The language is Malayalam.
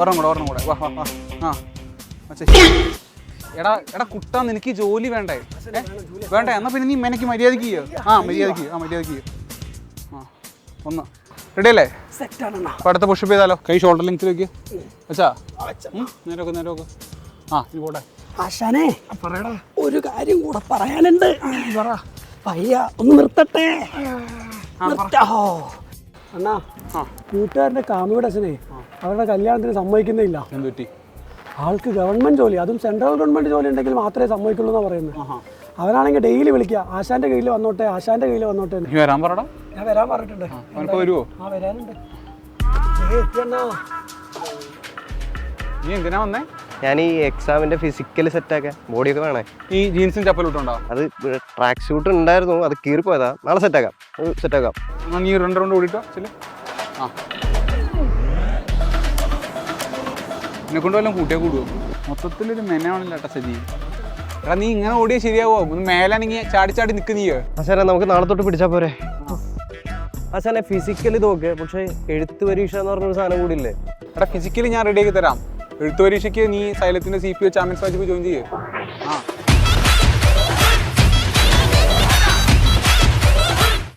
ഒരെണ്ണം കൂടെ ഒരെണ്ണം കൂടെ വാ വാ വാ. ആ. എടാ എടാ കുട്ടാ നിനക്ക് ജോലി വേണ്ടേ? വേണ്ടേ? എന്നാ പിന്നെ നീ മെനക്ക് മര്യാദയ്ക്ക് ചെയ്യോ. ആ മര്യാദയ്ക്ക് ആ മര്യാദയ്ക്ക് ചെയ്യ്. ആ ഒന്ന്. റെഡി അല്ലേ? അപ്പൊ അടുത്ത പുഷപ്പ് ചെയ്താലോ? കൈ ഷോൾഡർ ലെങ്ത്തിൽ വെക്ക് അച്ഛാ. നേരോക്ക് നേരെ വെക്ക് നേരെ വെക്ക്. ആ ഇനി പോട്ടെ. ആശാനെ ഒരു കാര്യം കൂടെ പറയാനുണ്ട്. പയ്യ ഒന്ന് നിർത്തട്ടെ? നിർത്താ. അണ്ണാ കാമുയുടെ അച്ഛനെ അവരുടെ കല്യാണത്തിന് സമ്മതിക്കുന്നില്ല. ആൾക്ക് ഗവൺമെന്റ് ജോലി അതും സെൻട്രൽ ഗവൺമെന്റ് ജോലി ഉണ്ടെങ്കിൽ മാത്രമേ സമ്മതിക്കുള്ളൂ എന്നാ പറയുന്നത്. അവനാണെങ്കിൽ ഡെയിലി വിളിക്കുക ആശാന്റെ കയ്യിൽ വന്നോട്ടെ ആശാന്റെ കയ്യിൽ വന്നോട്ടെ നീ വരാൻ പറടാ ഞാൻ വരാൻ പറഞ്ഞിട്ടുണ്ട്. വരുമോ ആ വരാനുണ്ട്. നീ എന്തിനാ വന്നേ? ഞാൻ ഈ എക്സാമിന്റെ ഫിസിക്കൽ സെറ്റ് സെറ്റാക്കാൻ ബോഡിയൊക്കെ വേണേ. ഈ ജീൻസും ചപ്പലൂട്ടുണ്ടോ? അത് ട്രാക്ക് ഷൂട്ട് ഉണ്ടായിരുന്നു അത് കീറിപ്പോയതാ. നാളെ സെറ്റാക്കാം സെറ്റാക്കാം ആക്കാം. നീ രണ്ട് റൗണ്ട് ഓടിട്ടോ ചില ആ. എന്നെ കൊണ്ട് വല്ലതും കൂട്ടിയാൽ കൂടുവോ? മൊത്തത്തിലൊരു മെനാണല്ലോ ഏട്ടാ സജി എടാ നീ ഇങ്ങനെ ഓടിയാൽ ശരിയാവോ? ഒന്ന് മേലാണെങ്കിൽ ചാടി ചാടി നിൽക്ക് നീ ആശാനെ നമുക്ക് നാളെ തൊട്ട് പിടിച്ചാൽ പോരെ. ആശാനെ ഫിസിക്കലി നോക്ക്. പക്ഷേ എഴുത്ത് പരീക്ഷ എന്ന് പറഞ്ഞൊരു സാധനം കൂടി ഇല്ലേ എടാ ഫിസിക്കലി ഞാൻ റെഡിയാക്കി തരാം. എഴുത്ത് പരീക്ഷയ്ക്ക് നീ സൈലത്തിന്റെ സി പി ഒ ചാമ്പ്യൻസ് വാജിപ്പ് ജോയിൻ ചെയ്യേ.